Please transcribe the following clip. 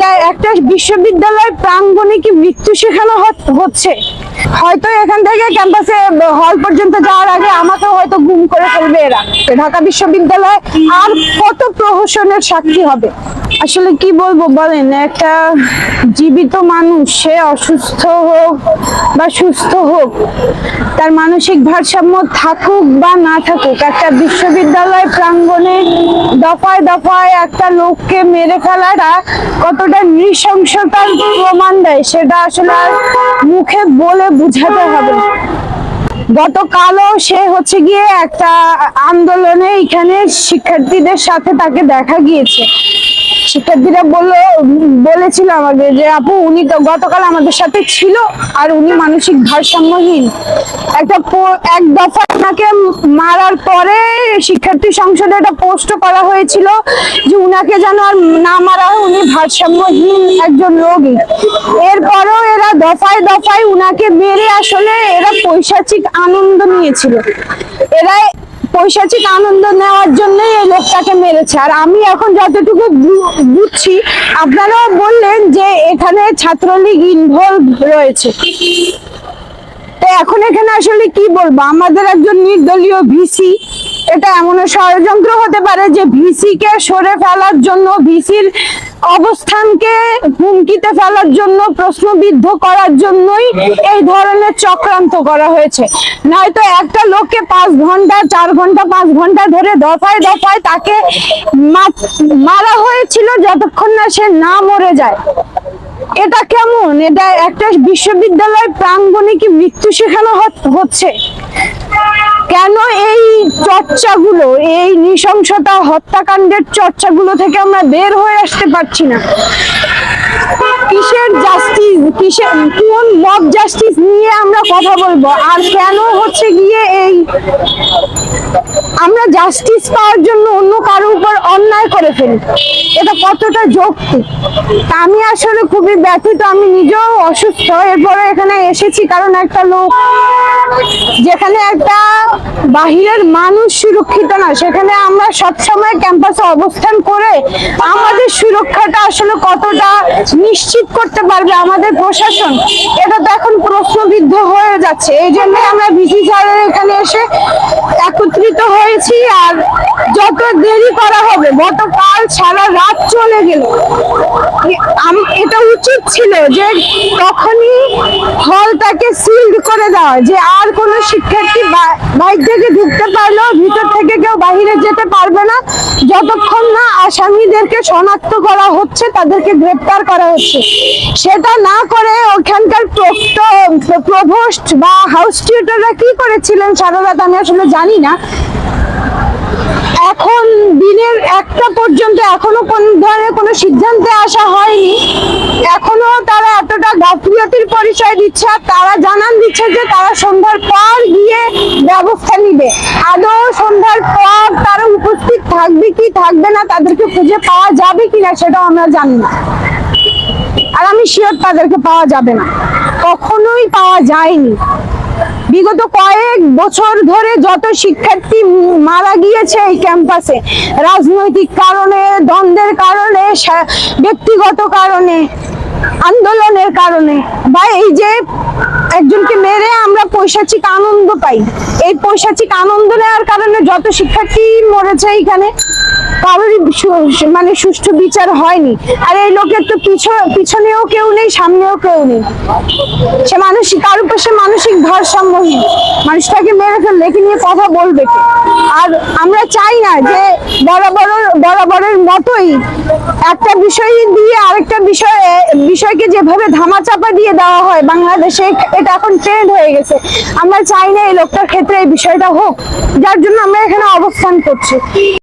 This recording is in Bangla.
এটা একটা বিশ্ববিদ্যালয় প্রাঙ্গণে কি মৃত্যু শেখানো হচ্ছে? হয়তো এখান থেকে ক্যাম্পাসে হল পর্যন্ত যাওয়ার আগে আমাকে হয়তো গুম করে ফেলবে এরা। ঢাকা বিশ্ববিদ্যালয় আর কত প্রহসনের সাক্ষী হবে? আসলে কি বলব বলেন, একটা জীবিত মানুষ, সে অসুস্থ হোক বা সুস্থ হোক, তার মানসিক ভারসাম্য থাকুক বা না থাকুক, একটা বিশ্ববিদ্যালয় প্রাঙ্গণে দফায় দফায় একটা লোককে মেরে ফেলাটা কতটা নৃশংসতার প্রমাণ দেয়, সেটা আসলে আর মুখে বলে বুঝাতে হবে গতকালও সে হচ্ছে গিয়ে একটা আন্দোলনে এখানে শিক্ষার্থীদের সাথে তাকে দেখা গিয়েছে। শিক্ষার্থীরা বলল, বলেছিল আমাকে যে, আপু, উনি তো গতকাল আমাদের সাথে ছিল আর উনি মানসিক ভারসাম্যহীন। একটা এক দফা ওনাকে মারার পরে শিক্ষার্থী সংসদে একটা পোস্ট করা হয়েছিল যে, উনাকে যেন আর না মারা হয়, উনি ভারসাম্যহীন একজন রোগী। এরপরও এরা দফায় দফায় উনাকে মেরে আসলে এরা পৈশাচিক আনন্দ নিয়েছিল। এরা পৈশাচিক আনন্দ নেওয়ার জন্যই এই লোকটাকে মেরেছে। আর আমি এখন যতটুকু বুঝছি, আপনারাও বললেন যে এখানে ছাত্রলীগ ইনভলভ রয়েছে। তো এখন এখানে আসলে কি বলব? আমাদের একজন নির্দলীয় ভিসি এটা এমন ষড়যন্ত্র হতে পারে যে ভিসি কে সরে ফেলার জন্য, ভিসির অবস্থানকে হুমকিতে ফেলার জন্য, প্রশ্নবিদ্ধ করার জন্যই এই ধরনের চক্রান্ত করা হয়েছে। নয়তো একটা লোককে পাঁচ ঘণ্টা, চার ঘণ্টা, পাঁচ ঘণ্টা ধরে দফায় দফায় তাকে মারা হয়েছিল যতক্ষণ না সে না মরে যায়। এটা কেমন? এটা একটা বিশ্ববিদ্যালয় প্রাঙ্গণে কি মৃত্যু শেখানো হচ্ছে? কেন এই চর্চাগুলো, এই নৃশংসতা হত্যাকাণ্ডের চর্চাগুলো থেকে আমরা বের হয়ে আসতে পারছি না? কিসের জাস্টিস কিসের, কোন মব জাস্টিস নিয়ে আমরা কথা বলব? আর কেন হচ্ছে গিয়ে এই আমরা জাস্টিস পাওয়ার জন্য অন্য কারও উপর অন্যায় করে ফেলি? এটা কতটা যৌক্তিক? আমি আসলে খুবই ব্যথিত, আমি নিজেও অসুস্থ, এরপরে এখানে এসেছি কারণ একটা লোক, যেখানে একটা বাহিরের মানুষ সুরক্ষিত না। সেখানে আমরা সবসময় ক্যাম্পাসে অবস্থান করে আমাদের সুরক্ষাটা আসলে কতটা নিশ্চিত করতে পারবে আমাদের প্রশাসন, এটা তো এখন প্রশ্নবিদ্ধ হয়ে যাচ্ছে। এই জন্য আমরা ভিসি এখানে এসে একত্রিত হয়েছি আর যত দেরি করা হবে, গতকাল সারা রাত চলে গেল। এটা উচিত ছিল যে তখনই হলটাকে সিল্ড করে দেওয়া যে আর কোনো শিক্ষার্থী বাইরে থেকে ঢুকতে পারল, ভিতর থেকে কেউ বাহিরে যেতে পারবে না। যতক্ষণ না আসামিদেরকে শনাক্ত করা হচ্ছে, তাদেরকে গ্রেপ্তার করা হচ্ছে। সেটা না করে ওখানকার প্রভোস্ট বা হাউস টিউটাররা কি করেছিলেন সারা আমি আসলে জানি না। এখন দিনের এখনও কোন ধরনের কোনো সিদ্ধান্তে আসা হয়নি। এখনও তারা এতটা গাফিলতির পরিচয় দিচ্ছে আর তারা জানান দিচ্ছে যে তারা সন্ধ্যার পর গিয়ে ব্যবস্থা নিবে। আদৌ সন্ধ্যার পর তারা উপস্থিত থাকবে কি থাকবে না, তাদেরকে খুঁজে পাওয়া যাবে কিনা সেটাও আমরা জানি না। আর আমি শিওর তাদেরকে পাওয়া যাবে না। কখনোই পাওয়া যায়নি। বিগত কয়েক বছর ধরে যত শিক্ষার্থী মারা গিয়েছে এই ক্যাম্পাসে, রাজনৈতিক কারণে, দ্বন্দ্বের কারণে ব্যক্তিগত কারণে আন্দোলনের কারণে। বা এই যে একজনকে মেরে আমরা পৈশাচিক আনন্দ পাই। এই পৈশাচিক আনন্দ নেওয়ার কারণে যত শিক্ষার্থী মরেছে এখানে কারোরই মানে সুষ্ঠু বিচার হয়নি। আর এই লোকের তো পিছ- পিছনেও কেউ নেই, সামনেও কেউ নেই। সে মানসিক, কার উপর সে মানসিক ভারসাম্যহীন মানুষটাকে মেরে ফেললে, একে নিয়ে কথা বলবে আর আমরা চাই না যে বরাবর, বরাবরের মতোই একটা বিষয় দিয়ে আরেকটা বিষয় বিষয়কে যেভাবে ধামাচাপা দিয়ে দেওয়া হয়, বাংলাদেশে এটা এখন ট্রেন্ড হয়ে গেছে। আমরা চাই না এই লোকটার ক্ষেত্রে এই বিষয়টা হোক, যার জন্য আমরা এখানে অবস্থান করছি।